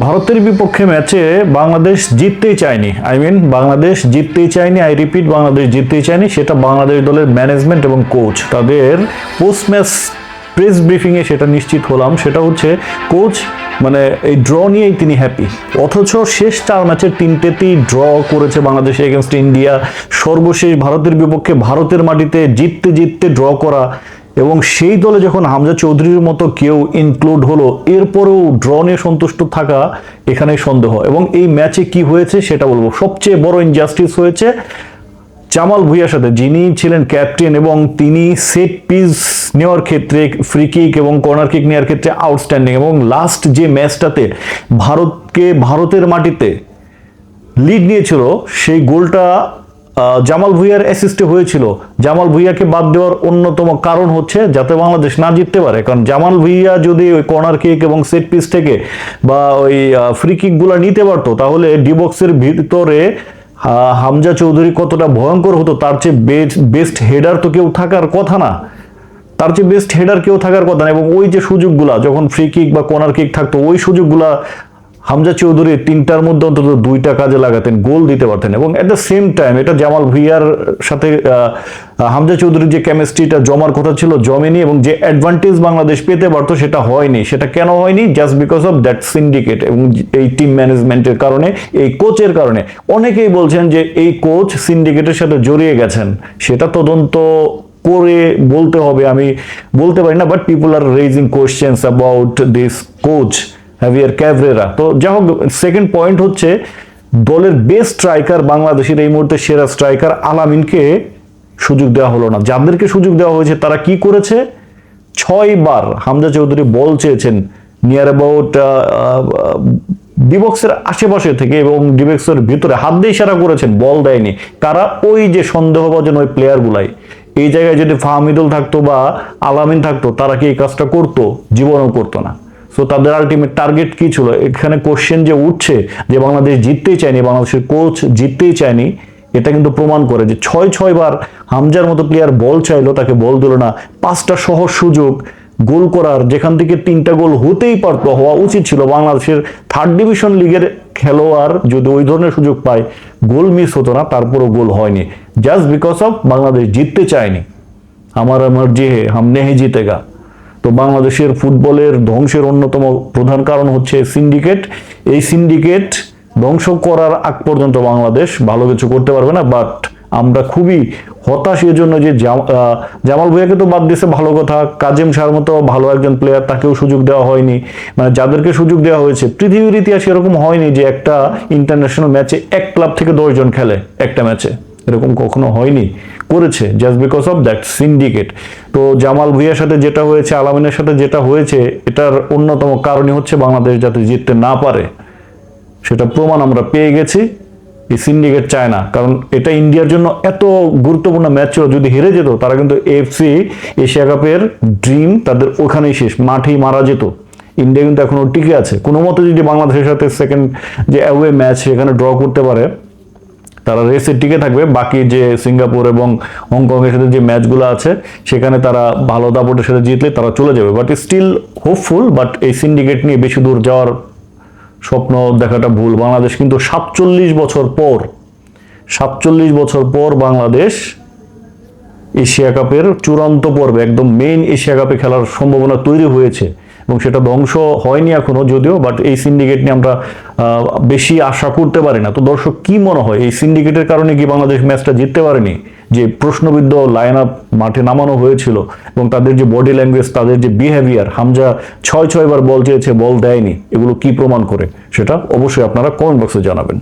ভারতের বিপক্ষে ম্যাচে বাংলাদেশ জিততেই চায়নি। আই মিন বাংলাদেশ জিততেই চায়নি। আই রিপিট বাংলাদেশ জিততেই চায়নি। সেটা বাংলাদেশ দলের ম্যানেজমেন্ট এবং কোচ তাদের পোস্ট ম্যাচ প্রেস ব্রিফিংয়ে সেটা নিশ্চিত হলাম। সেটা হচ্ছে কোচ মানে এই ড্র নিয়েই তিনি হ্যাপি অথচ শেষ চার ম্যাচের তিনটেতেই ড্র করেছে বাংলাদেশ এগেনস্ট ইন্ডিয়া সর্বশেষ ভারতের বিপক্ষে ভারতের মাটিতে জিততে জিততে ড্র করা এবং সেই দলে যখন হামজা চৌধুরীর মতো কেউ ইনক্লুড হলো, এরপরেও ড্র নিয়ে সন্তুষ্ট থাকা এখানেই সন্দেহ। এবং এই ম্যাচে কি হয়েছে সেটা বলব। সবচেয়ে বড় ইনজাস্টিস হয়েছে জামাল ভুইয়ার সাথে। যিনি ছিলেন ক্যাপ্টেন এবং তিনি সেট পিস নেওয়ার ক্ষেত্রে ফ্রি কিক এবং কর্নার কিক নেওয়ার ক্ষেত্রে আউটস্ট্যান্ডিং এবং লাস্ট যে ম্যাচটাতে ভারতকে ভারতের মাটিতে লিড নিয়েছিল, সেই গোলটা জামাল ভুইয়ার অ্যাসিস্টে হয়েছিল। জামাল ভুইয়াকে বাদ দেওয়ার অন্যতম কারণ হচ্ছে যাতে বাংলাদেশ না জিততে পারে। কারণ জামাল ভুইয়া যদি ওই কর্নার কিক এবং সেট পিস থেকে বা ওই ফ্রি কিকগুলো নিতে পারতো, তাহলে ডিবক্সের ভিতরে হামজা চৌধুরী কতটা ভয়ঙ্কর হতো, তার চেয়ে বেস্ট হেডার তো কেউ থাকার কথা না। তার চেয়ে বেস্ট হেডার কেউ থাকার কথা না। এবং ওই যে সুযোগগুলা, যখন ফ্রি কিক বা কর্নার কিক থাকতো, ওই সুযোগগুলা হামজা চৌধুরী তিনটার মধ্যে অন্তত দুইটা কাজে লাগাতেন, গোল দিতে পারতেন এবং এট দ্য সেম টাইম এটা জামাল ভুইয়ার সাথে হামজা চৌধুরীর যে কেমিস্ট্রিটা জমার কথা ছিল জমেনি এবং যে অ্যাডভান্টেজ বাংলাদেশ পেতে পারতো সেটা হয়নি। সেটা কেন হয়নি? Just because of that syndicate এবং এই টিম ম্যানেজমেন্টের কারণে, এই কোচের কারণে। অনেকেই বলছেন যে এই কোচ সিন্ডিকেটের সাথে জড়িয়ে গেছেন। সেটা তদন্ত করে বলতে হবে, আমি বলতে পারি না but people are raising questions about this coach Javier Cabrera তো যাই হোক সেকেন্ড পয়েন্ট হচ্ছে দলের বেস্ট স্ট্রাইকার বাংলাদেশের এই মুহূর্তে সেরা স্ট্রাইকার আলামিনকে সুযোগ দেওয়া হলো না। যাদেরকে সুযোগ দেওয়া হয়েছে, তারা কি করেছে? ছয়বার হামজা চৌধুরী বল চেয়েছেন নিয়ার অ্যাবাউট ডিবক্সের আশেপাশে থেকে এবং ডিবক্সের ভিতরে হাত দিয়ে ইশারা করেছেন, বল দেয়নি। তারা ওই যে সন্দেহভাজন ওই প্লেয়ারগুলাই এই জায়গায় যদি ফাহমিদুল থাকতো বা আলামিন থাকতো, তারা কি এই কাজটা করতো? জীবনও করতো না। সো তাদের আলটিমেট টার্গেট কি ছিল? এখানে কোশ্চেন যে উঠছে, যে বাংলাদেশ জিততেই চায়নি, বাংলাদেশের কোচ জিততেই চায়নি, এটা কিন্তু প্রমাণ করে যে ছয় ছয় বার হামজার মতো প্লেয়ার বল চাইলো, তাকে বল দিল না। পাঁচটা সহজ সুযোগ, গোল করার, যেখান থেকে তিনটা গোল হতেই পারতো, হওয়া উচিত ছিল। বাংলাদেশের থার্ড ডিভিশন লিগের খেলোয়াড় যদি ওই ধরনের সুযোগ পায়, গোল মিস হতো না, তারপরও গোল হয়নি। জাস্ট বিকজ অফ বাংলাদেশ জিততে চায়নি। আমার আমার যে হাম নেহে জিতেগা। তো বাংলাদেশের ফুটবলের ধ্বংসের অন্যতম প্রধান কারণ হচ্ছে সিন্ডিকেট। এই সিন্ডিকেট ধ্বংস করার আগ পর্যন্ত বাংলাদেশ ভালো কিছু করতে পারবে না বাট আমরা খুবই হতাশ। এর জন্য যে জাম- জামাল ভুইয়াকে তো বাদ দিয়েছে ভালো কথা, কাজেম শাহর মতো ভালো একজন প্লেয়ার তাকেও সুযোগ দেওয়া হয়নি। মানে যাদেরকে সুযোগ দেওয়া হয়েছে, পৃথিবীর ইতিহাসে এরকম হয়নি যে একটা ইন্টারন্যাশনাল ম্যাচে এক ক্লাব থেকে দশজন খেলে একটা ম্যাচে এরকম কখনো হয়নি, করেছে just because of that syndicate তো জামাল ভুইয়ার সাথে যেটা হয়েছে আলামিনের সাথে যেটা হয়েছে, এটার অন্যতম কারণই হচ্ছে বাংলাদেশ যাতে জিততে না পারে। সেটা প্রমাণ আমরা পেয়ে গেছি, এই সিন্ডিকেট চায় না। কারণ এটা ইন্ডিয়ার জন্য এত গুরুত্বপূর্ণ ম্যাচ ছিল, যদি হেরে যেত, তারা কিন্তু এফসি এশিয়া কাপের ড্রিম তাদের ওখানেই শেষ, মাঠেই মারা যেত। ইন্ডিয়া কিন্তু এখনও টিকে আছে। কোনো মতে যদি বাংলাদেশের সাথে সেকেন্ড যে অ্যাওয়ে ম্যাচ সেখানে ড্র করতে পারে তারা রেসে টিকে থাকবে। বাকি যে সিঙ্গাপুর এবং হংকংয়ের সাথে যে ম্যাচগুলো আছে, সেখানে তারা ভালো দাপটের সাথে জিতলে তারা চলে যাবে। বাট স্টিল হোপফুল বাট এই সিন্ডিকেট নিয়ে বেশি দূর যাওয়ার স্বপ্ন দেখাটা ভুল। বাংলাদেশ কিন্তু সাতচল্লিশ বছর পর, সাতচল্লিশ বছর পর বাংলাদেশ এশিয়া কাপের চূড়ান্ত পর্বে একদম মেইন এশিয়া কাপে খেলার সম্ভাবনা তৈরি হয়েছে এবং সেটা ধ্বংস হয়নি এখনও যদিও বাট এই সিন্ডিকেট নিয়ে আমরা বেশি আশা করতে পারি না। তো দর্শক, কি মনে হয়? এই সিন্ডিকেটের কারণে কি বাংলাদেশ ম্যাচটা জিততে পারেনি? যে প্রশ্নবিদ্ধ লাইন আপ মাঠে নামানো হয়েছিল এবং তাদের যে বডি ল্যাঙ্গুয়েজ তাদের যে বিহেভিয়ার হামজা ছয় ছয়বার বল চেয়েছে, বল দেয়নি। এগুলো কি প্রমাণ করে? সেটা অবশ্যই আপনারা কমেন্ট বক্সে জানাবেন।